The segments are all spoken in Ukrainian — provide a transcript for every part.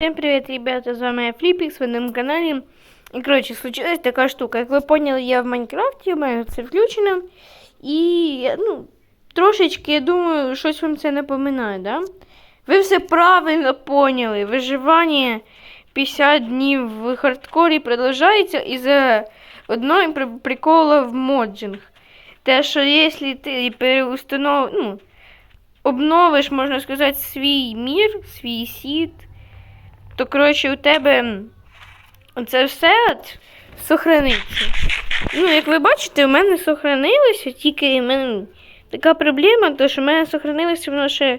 Всем привет, ребята, с вами я Флипикс, ви на моєму каналі. І, коротше, случилась така штука. Як ви поняли, я в Майнкрафті, у мене це включено. І, ну, трошечки, я думаю, щось вам це напоминає, да? Ви все правильно поняли. Виживання 50 днів в хардкорі продовжується із-за одного при- прикола в моджинг. Те, що якщо ти переустанов... ну, обновиш, можна сказати, свій мір, свій сіт, то, коротше, у тебе це все сохраниться. Ну, як ви бачите, у мене сохранилося, тільки в мене така проблема, то що в мене сохранилося воно ще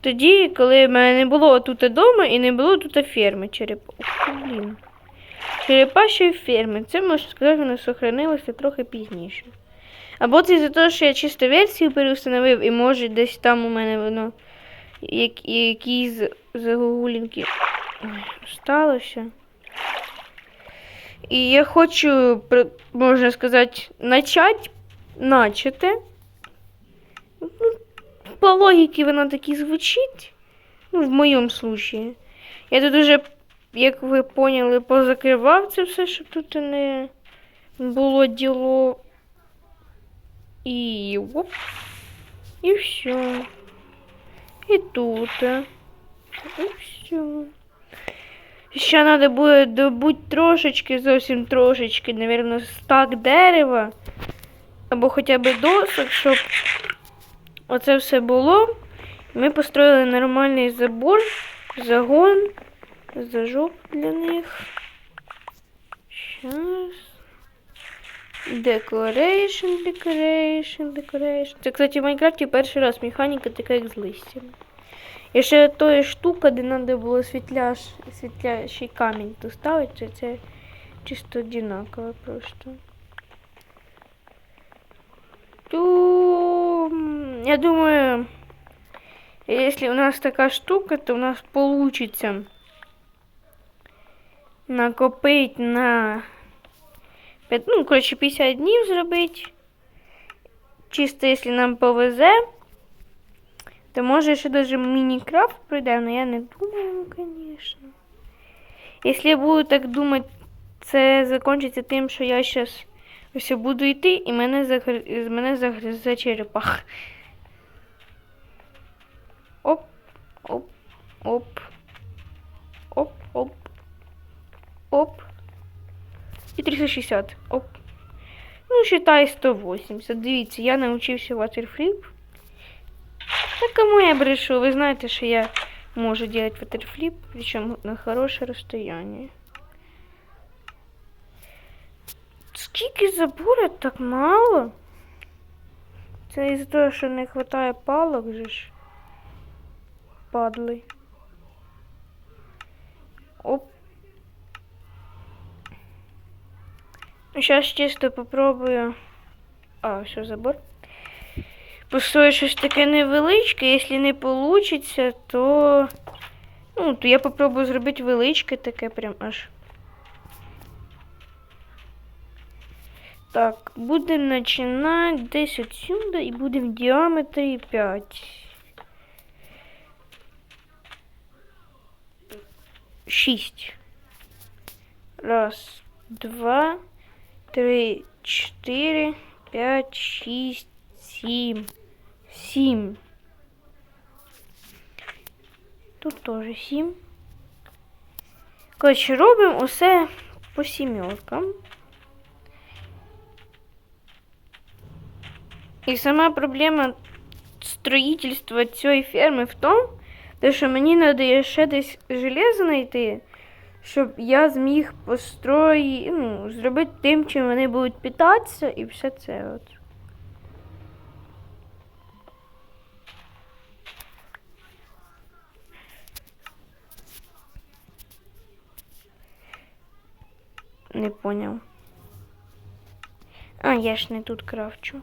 тоді, коли в мене не було тут вдома і не було тут ферми черепа. Блін. Черепашої ферми. Це можна сказати, воно сохранилося трохи пізніше. Або це за те, що я чисто версію переустановив, і може десь там у мене воно як, якісь загуглінки Ой, сталося. І я хочу, можна сказати, начать, начати. Ну, по логіці воно так і звучить. Ну, в моєму случаї. Я тут уже, як ви поняли, позакривав це все, щоб тут не було діло. І оп. І все. І тут. І все. Ще треба буде добути трошечки, зовсім трошечки, напевно, стак дерева. Або хоча б досок, щоб оце все було. Ми построїли нормальний забор, загон, зажог для них. Щас. Decoration, decoration, decoration. Це, кстати, в Майнкрафті перший раз механіка така, як з листям. І ще тої штука, де треба було світляш, світлящий камінь тут ставити, це, чисто одинаково просто. То, я думаю, если у нас така штука, то у нас получится накопить на п'ят- ну, коротше, 50 днів зробити. Чисто, якщо нам повезе. То може ще даже Мінікрафт пройде, але я не думаю, звісно. Якщо я буду так думати, це закінчиться тим, що я зараз ось буду йти і мене, загр... мене загризе черепах. Оп, оп, оп. Оп, оп. Оп. І 360. Оп. Ну, считай 180. Дивіться, я навчився Waterflip. Да кому я брешу? Вы знаете, что я могу делать ватерфлип, причем на хорошее расстояние. Скільки забора так мало? Це із-за того, що не вистачає палок же ж. Падли. Оп. Сейчас чисто попробую. А, все, забор. Построїть щось таке невеличке, якщо не вийде, то. Ну, то я попробую зробити величке таке прям аж. Так, будемо починати десь отсюда і будемо в діаметрі 5. 6. Раз, два, три, чотири, п'ять, шість, сім. Сім. Тут теж сім. Коротше, робимо усе по сімеркам. І сама проблема строїтельства цієї ферми в тому, що мені треба ще десь железо знайти, щоб я зміг построїти, ну, зробити тим, чим вони будуть питатися, і все це от. Не понял. А, я ж не тут крафчу.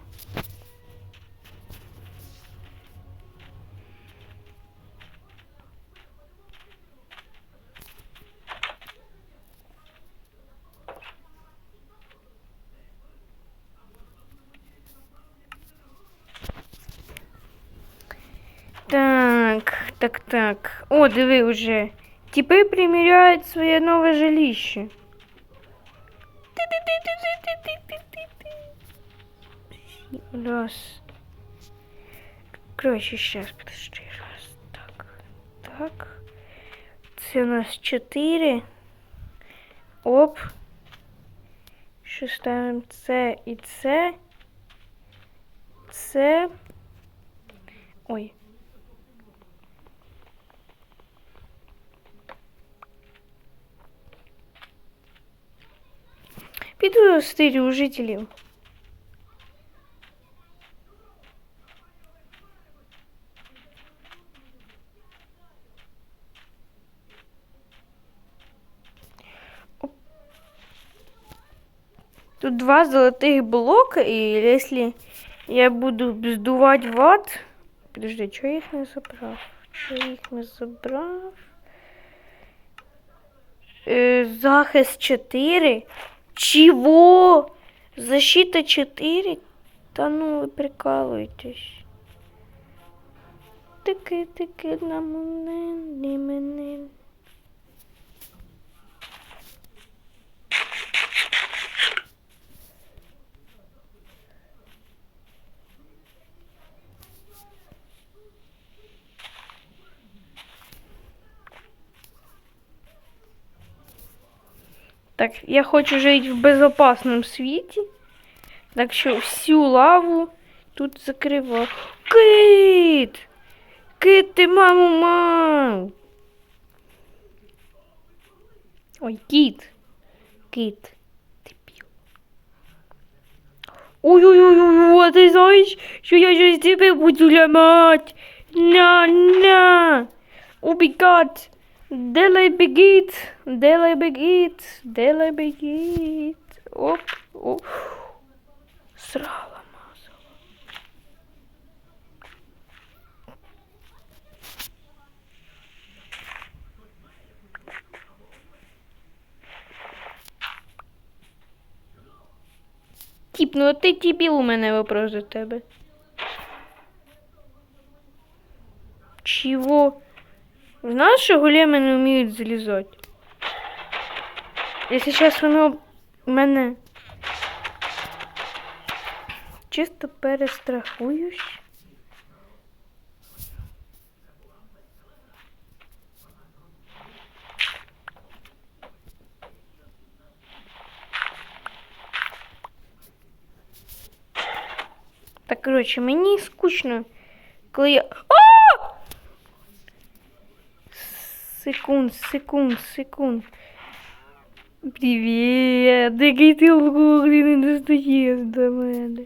Так, так, так. О, диви вже Типи приміряють своє нове жилище. Раз. Короче, сейчас, подожди, раз. Так. Так. Це у нас 4. Оп. Ще ставимо це і це. Це. Ой. Піду стилю у жителів. Тут два золотых блока, и если я буду сдувать в ад... Подожди, что я их не забрав? Що я їх не забрав? Е, захист 4? Чего? Защита 4? Та ну ви прикалуєтесь. Таке на мене, не мене. Так, я хочу жити в безопасному світі. Так що всю лаву тут закриваю. Кит! Кит, ти маму мав! Ой, кіт. Дебіл. Ой-ой-ой, а ти знаєш, що я щось тебе буду ламати? На, на! Убігать! Делай бегит, делай бегит, делай бегит. Оп, оп. Срала мазала. Тіп, ну ти тіпіл у мене вопрос до тебе. Чего? Знаешь, что големы не умеют залезать? Я сейчас воно мене чисто перестрахуюсь. Так, короче, мені скучно, коли я... О! Секунд, секунд, секунд. Привет. Да какие ты в городе, да стоишь, да,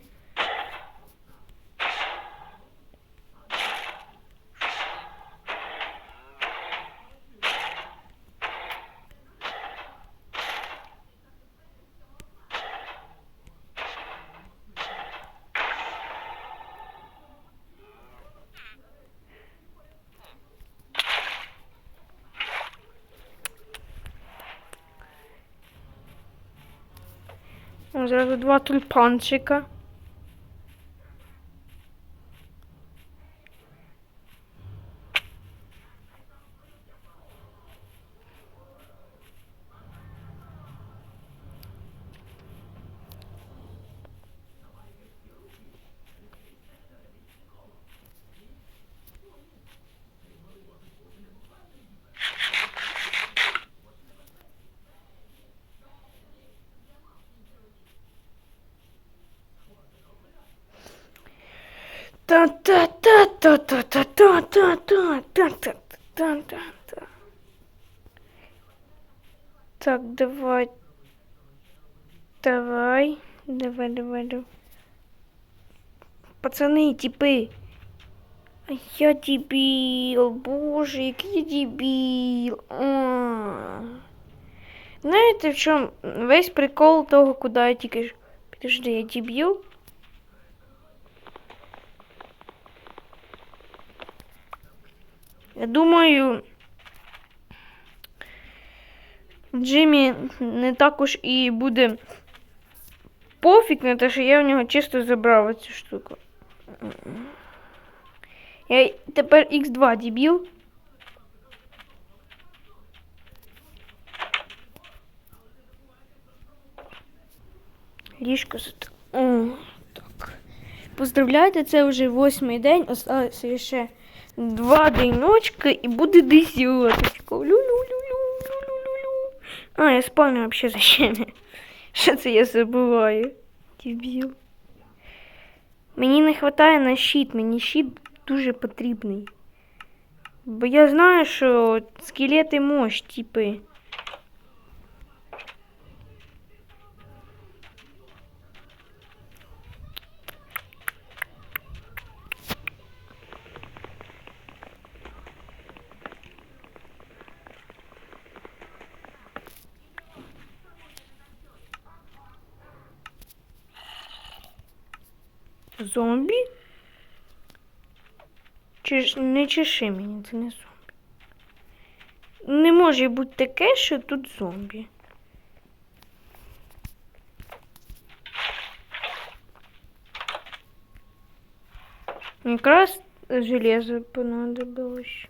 Зразу два тюльпанчика. Так, давай. Давай. Давай, давай, давай. Пацани, типи. А я дебіл, боже, який я дебіл. А. Знаєте, в чому весь прикол того, куди я тільки ж. Підожди, я дебіл? Я думаю, Джиммі не також і буде пофіг на те, що я в нього чисто забрав цю штуку. Я тепер x 2 дебіл. Ліжко О, так. Поздравляйте, це вже восьмий день, осталося ще два денечка і буде десяточка. Лю-лю-лю-лю-лю-лю-лю. А, я спальню взагалі зачем? Що це я забуваю? Дебіл. Мені не вистачає на щит, мені щит дуже потрібний. Бо я знаю, що скелети мощ, типи. Зомбі? Чи не чеши мені, це не зомбі. Не може бути таке, що тут зомбі. Якраз железо понадобилось.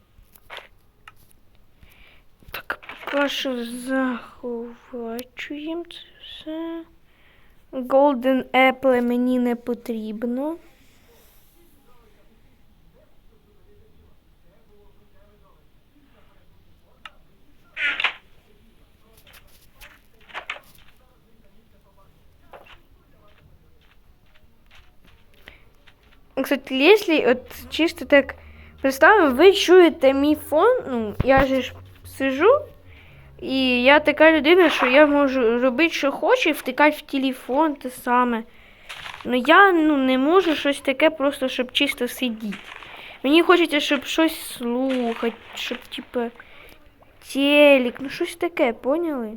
Так, поки що заховачуємо це все. Golden Apple мені не потрібно. Кстати, если от чисто так представимо, ви чуєте мій фон, ну, я же ж сижу, і я така людина, що я можу робити, що хочу, і втикати в телефон те саме. Ну я ну, не можу щось таке просто, щоб чисто сидіти. Мені хочеться, щоб щось слухати, щоб, типу, телек, ну щось таке, поняли?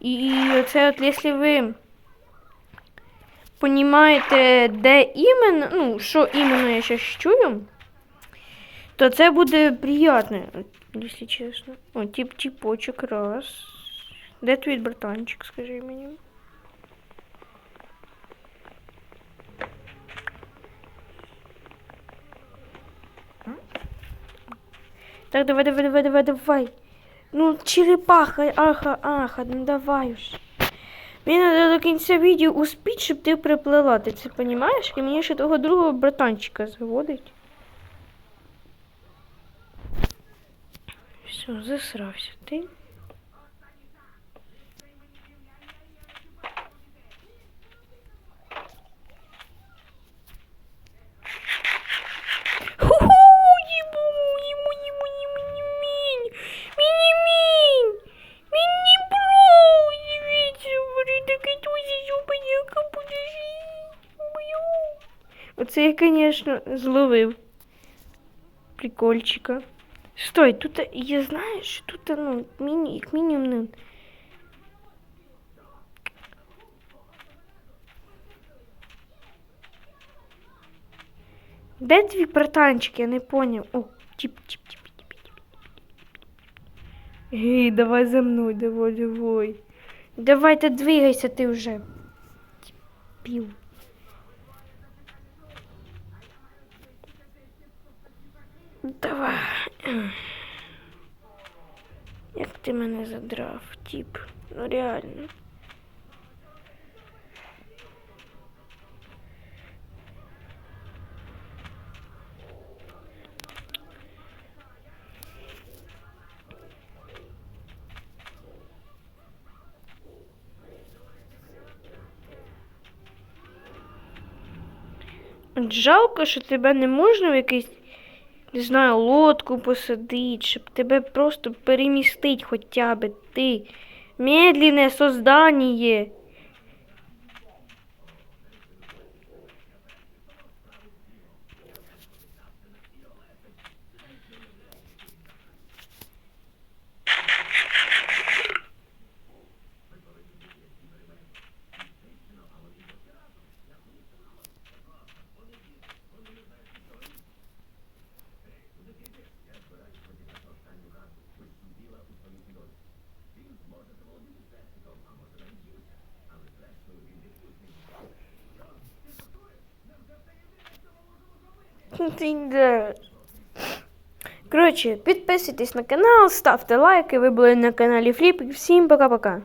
І оце от, якщо ви понімаєте, де іменно, ну, що іменно я зараз чую, то це буде приємно, якщо чесно. О, тип типочок раз. Де твій братанчик, скажи мені? Так, давай, давай, давай, давай, давай. Ну, черепаха, аха, аха, ну давай уж. Мені треба до кінця відео успіть, щоб ти приплила. Ти це розумієш? І мені ще того другого братанчика заводить. Все, засрався ти. Конечно, зловив. Прикольчика. Стой, тут я знаю, що тут ну, міні, як мінімум. ну, Де твій братанчик? Я не поняв. О, тип, тип, тип, тип, тип. Гей, давай за мною, давай, давай. Давай двигайся ты уже. Пил. Давай. Як ти мене задрав, тип. Ну реально. Жалко, що тебе не можна в якийсь, не знаю, лодку посадить, щоб тебе просто перемістить хоча б ти. Медленне создание. Ти де? Коротше, підписуйтесь на канал, ставте лайки. Ви були на каналі Фліпік. Всім пока-пока.